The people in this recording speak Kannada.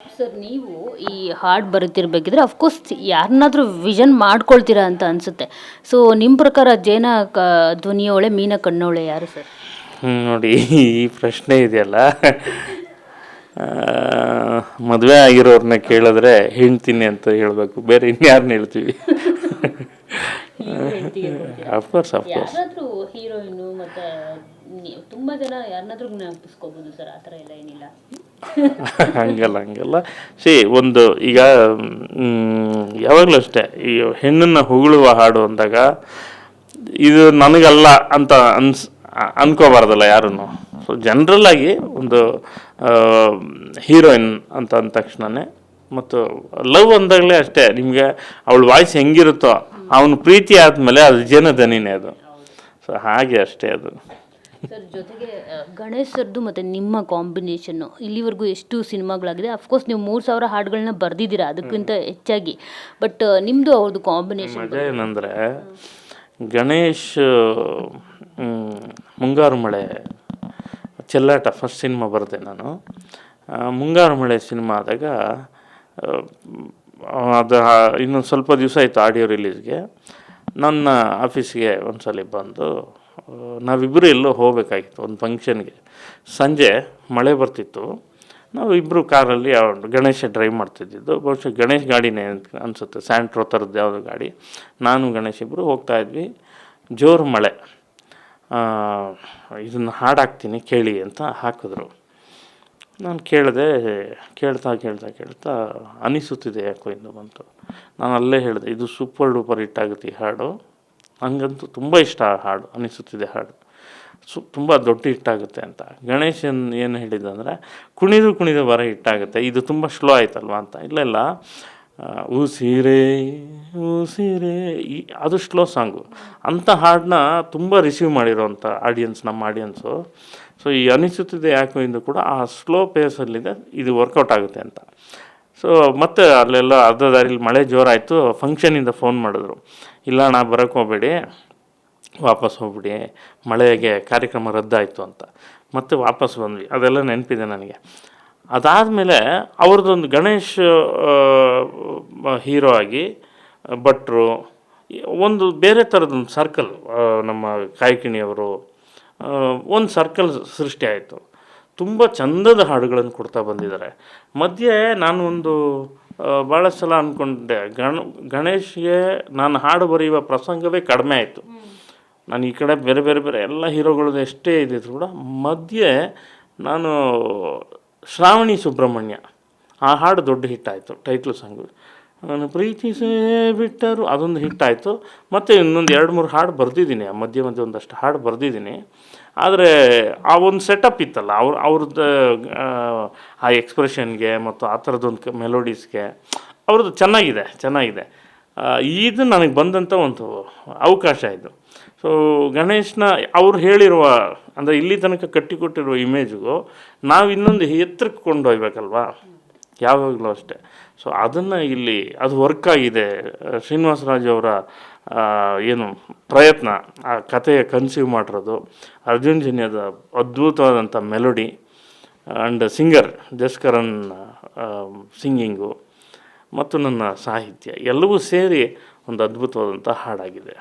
ಸರ್ ನೀವು ಈ ಹಾಡು ಬರೀತಿರ್ಬೇಕಿದ್ರೆ ಅಫ್ಕೋರ್ಸ್ ಯಾರನ್ನಾದ್ರೂ ವಿಷನ್ ಮಾಡ್ಕೊಳ್ತೀರಾ ಅಂತ ಅನಿಸುತ್ತೆ. ಸೊ ನಿಮ್ಮ ಪ್ರಕಾರ ಜೇನ ಕ ಧ್ವನಿಯೋಳೆ ಮೀನ ಕಣ್ಣೋಳೆ ಯಾರು ಸರ್? ಹ್ಮ್, ನೋಡಿ ಈ ಪ್ರಶ್ನೆ ಇದೆಯಲ್ಲ. ಮದುವೆ ಆಗಿರೋರನ್ನ ಕೇಳಿದ್ರೆ ಹೇಳ್ತೀನಿ ಅಂತ ಹೇಳಬೇಕು. ಬೇರೆ ಇನ್ಯಾರನ್ನ ಹೇಳ್ತೀವಿ? ಅಫ್ಕೋರ್ಸ್ ಅಫ್ಕೋರ್ಸ್ ಯಾರಾದರೂ ಹೀರೋಯಿನು ಮತ್ತು ತುಂಬ ಜನ ಯಾರನ್ನಾದ್ರೂ ಜ್ಞಾಪಿಸ್ಕೋಬೋದು ಸರ್ ಆ ಥರ ಎಲ್ಲ ಏನಿಲ್ಲ. ಹಂಗಲ್ಲ ಹಂಗಲ್ಲ. ಸಿ ಒಂದು ಈಗ ಯಾವಾಗಲೂ ಅಷ್ಟೇ, ಈ ಹೆಣ್ಣನ್ನು ಹೊಗಳುವ ಹಾಡು ಅಂದಾಗ ಇದು ನನಗಲ್ಲ ಅಂತ ಅನ್ಸ್ ಅನ್ಕೋಬಾರ್ದಲ್ಲ ಯಾರೂ ಸೊ ಜನ್ರಲ್ಲಾಗಿ ಒಂದು ಹೀರೋಯಿನ್ ಅಂತ ಅಂದ ತಕ್ಷಣನೇ, ಮತ್ತು ಲವ್ ಅಂದಾಗಲೇ ಅಷ್ಟೇ, ನಿಮಗೆ ಅವಳ ವಾಯ್ಸ್ ಹೆಂಗಿರುತ್ತೋ, ಅವನ ಪ್ರೀತಿ ಆದಮೇಲೆ ಅದು ಜನದನಿನೇ ಅದು. ಸೊ ಹಾಗೆ ಅಷ್ಟೇ ಅದು. ಸರ್ ಜೊತೆಗೆ ಗಣೇಶ್ ಸರ್ದು ಮತ್ತು ನಿಮ್ಮ ಕಾಂಬಿನೇಷನ್ನು ಇಲ್ಲಿವರೆಗೂ ಎಷ್ಟು ಸಿನಿಮಾಗಳಾಗಿದೆ ಅಫ್ಕೋರ್ಸ್ ನೀವು ಮೂರು ಸಾವಿರ ಹಾಡುಗಳನ್ನ ಬರೆದಿದ್ದೀರಾ ಅದಕ್ಕಿಂತ ಹೆಚ್ಚಾಗಿ. ಬಟ್ ನಿಮ್ಮದು ಅವ್ರದ್ದು ಕಾಂಬಿನೇಷನ್ ಮಜಾ ಏನಂದರೆ ಗಣೇಶ್ ಮ್, ಮುಂಗಾರು ಮಳೆ ಚೆಲ್ಲಾಟ ಫಸ್ಟ್ ಸಿನಿಮಾ ಬರೆದೆ ನಾನು. ಆ, ಮುಂಗಾರು ಮಳೆ ಸಿನಿಮಾ ಆದಾಗ ಆ, ಅದು ಇನ್ನೊಂದು ಸ್ವಲ್ಪ ದಿವಸ ಆಯಿತು ಆಡಿಯೋ ರಿಲೀಸ್ಗೆ ನನ್ನ ಆಫೀಸ್ಗೆ ಒಂದ್ಸಲ ಬಂದು ನಾವಿಬ್ಬರು ಎಲ್ಲೋ ಹೋಗಬೇಕಾಗಿತ್ತು ಒಂದು ಫಂಕ್ಷನ್ಗೆ. ಸಂಜೆ ಮಳೆ ಬರ್ತಿತ್ತು. ನಾವು ಇಬ್ಬರು ಕಾರಲ್ಲಿ ಗಣೇಶ ಡ್ರೈವ್ ಮಾಡ್ತಿದ್ದಿದ್ದು. ಬಹುಶಃ ಗಣೇಶ್ ಗಾಡಿನೇ ಅಂತ ಅನಿಸುತ್ತೆ. ಸ್ಯಾಂಟ್ರೋ ಥರದ್ದು ಯಾವುದೋ ಗಾಡಿ. ನಾನು ಗಣೇಶ್ ಇಬ್ಬರು ಹೋಗ್ತಾ ಇದ್ವಿ. ಜೋರು ಮಳೆ. ಇದನ್ನು ಹಾಡಾಕ್ತೀನಿ, ಕೇಳಿ ಅಂತ ಹಾಕಿದ್ರು. ನಾನು ಕೇಳಿದೆ, ಕೇಳ್ತಾ ಕೇಳ್ತಾ ಕೇಳ್ತಾ ಅನಿಸುತ್ತಿದೆ ಯಾಕೋ ಇಂದು ಬಂತು. ನಾನು ಅಲ್ಲೇ ಹೇಳಿದೆ, ಇದು ಸೂಪರ್ ಡೂಪರ್ ಹಿಟ್ ಆಗುತ್ತೆ ಈ ಹಾಡು. ನನಗಂತೂ ತುಂಬ ಇಷ್ಟ ಆ ಹಾಡು, ಅನಿಸುತ್ತಿದೆ ಹಾಡು. ಸೊ, ತುಂಬ ದೊಡ್ಡ ಹಿಟ್ಟಾಗುತ್ತೆ ಅಂತ. ಗಣೇಶನ್ ಏನು ಹೇಳಿದ್ದಂದರೆ ಕುಣಿದು ಕುಣಿದು ಬರ ಹಿಟ್ಟಾಗುತ್ತೆ. ಇದು ತುಂಬ ಸ್ಲೋ ಆಯ್ತಲ್ವ ಅಂತ. ಇಲ್ಲ ಇಲ್ಲ. ಉಸಿರೆ ಉಸಿರೇ ಉಸಿರೇ ಈ, ಅದು ಸ್ಲೋ ಸಾಂಗು. ಅಂಥ ಹಾಡನ್ನ ತುಂಬ ರಿಸೀವ್ ಮಾಡಿರೋವಂಥ ಆಡಿಯನ್ಸ್ ನಮ್ಮ ಆಡಿಯನ್ಸು ಸೊ, ಈ ಅನಿಸುತ್ತಿದೆ ಯಾಕೋ ಇಂದು ಕೂಡ ಆ ಸ್ಲೋ ಪೇಸಲ್ಲಿದೆ ಇದು ವರ್ಕೌಟ್ ಆಗುತ್ತೆ ಅಂತ. ಸೊ, ಮತ್ತೆ ಅಲ್ಲೆಲ್ಲ ಅರ್ಧ ದಾರಿಲಿ ಮಳೆ ಜೋರಾಯಿತು ಫಂಕ್ಷನಿಂದ ಫೋನ್ ಮಾಡಿದ್ರು. ಇಲ್ಲ ನಾ ಬರೋಕ್ಕೆ ಹೋಗಬೇಡಿ. ವಾಪಸ್ ಹೋಗ್ಬಿಡಿ. ಮಳೆಗೆ ಕಾರ್ಯಕ್ರಮ ರದ್ದಾಯಿತು ಅಂತ. ಮತ್ತೆ ವಾಪಸ್ ಬಂದ್ವಿ. ಅದೆಲ್ಲ ನೆನಪಿದೆ ನನಗೆ. ಅದಾದಮೇಲೆ ಅವ್ರದ್ದೊಂದು ಗಣೇಶ್ ಹೀರೋ ಆಗಿ, ಭಟ್ರು, ಒಂದು ಬೇರೆ ಥರದೊಂದು ಸರ್ಕಲ್ ನಮ್ಮ ಕಾಯ್ಕಿಣಿಯವರು ಒಂದು ಸರ್ಕಲ್ ಸೃಷ್ಟಿ ಆಯಿತು. ತುಂಬ ಚಂದದ ಹಾಡುಗಳನ್ನು ಕೊಡ್ತಾ ಬಂದಿದ್ದಾರೆ. ಮಧ್ಯೆ ನಾನು ಒಂದು ಭಾಳ ಸಲ ಅಂದ್ಕೊಂಡೆ ಗಣ, ಗಣೇಶ್ಗೆ ನಾನು ಹಾಡು ಬರೆಯುವ ಪ್ರಸಂಗವೇ ಕಡಿಮೆ ಆಯಿತು. ನಾನು ಈ ಕಡೆ ಬೇರೆ ಬೇರೆ ಬೇರೆ ಎಲ್ಲ ಹೀರೋಗಳದ್ದು ಎಷ್ಟೇ ಇದ್ದಿದ್ರು ಕೂಡ ಮಧ್ಯೆ ನಾನು ಶ್ರಾವಣಿ ಸುಬ್ರಹ್ಮಣ್ಯ, ಆ ಹಾಡು ದೊಡ್ಡ ಹಿಟ್ಟಾಯಿತು ಟೈಟ್ಲ್ ಸಾಂಗು ನಾನು ಪ್ರೀತಿಸೇ ಬಿಟ್ಟರು. ಅದೊಂದು ಹಿಟ್ ಆಯಿತು ಮತ್ತು ಇನ್ನೊಂದು ಎರಡು ಮೂರು ಹಾಡು ಬರೆದಿದ್ದೀನಿ. ಮಧ್ಯೆ ಮಧ್ಯೆ ಒಂದಷ್ಟು ಹಾಡು ಬರೆದಿದ್ದೀನಿ. ಆದರೆ ಆ ಒಂದು ಸೆಟಪ್ ಇತ್ತಲ್ಲ ಅವ್ರ ಅವ್ರದ್ದು ಆ, ಆ ಎಕ್ಸ್ಪ್ರೆಷನ್ಗೆ ಮತ್ತು ಆ ಥರದ್ದೊಂದು ಮೆಲೋಡೀಸ್ಗೆ ಅವ್ರದ್ದು ಚೆನ್ನಾಗಿದೆ ಚೆನ್ನಾಗಿದೆ. ಇದು ನನಗೆ ಬಂದಂಥ ಒಂದು ಅವಕಾಶ ಇದು. ಸೊ ಗಣೇಶನ ಅವ್ರು ಹೇಳಿರುವ ಅಂದರೆ ಇಲ್ಲಿ ತನಕ ಕಟ್ಟಿಕೊಟ್ಟಿರುವ ಇಮೇಜ್ಗೂ ನಾವು ಇನ್ನೊಂದು ಎತ್ತರಕ್ಕೆ ಕೊಂಡೊಯ್ಬೇಕಲ್ವಾ? ಯಾವಾಗಲೂ ಅಷ್ಟೇ. ಸೊ ಅದನ್ನು ಇಲ್ಲಿ ಅದು ವರ್ಕ್ ಆಗಿದೆ. ಶ್ರೀನಿವಾಸರಾಜ್ ಅವರ ಏನು ಪ್ರಯತ್ನ, ಆ ಕಥೆಯ ಕನ್ಸೀವ್ ಮಾಡಿರೋದು. ಅರ್ಜುನ್ ಜನ್ಯದ ಅದ್ಭುತವಾದಂಥ melody and singer Jaskaran singing ಮತ್ತು ನನ್ನ ಸಾಹಿತ್ಯ ಎಲ್ಲವೂ ಸೇರಿ ಒಂದು ಅದ್ಭುತವಾದಂಥ ಹಾಡಾಗಿದೆ.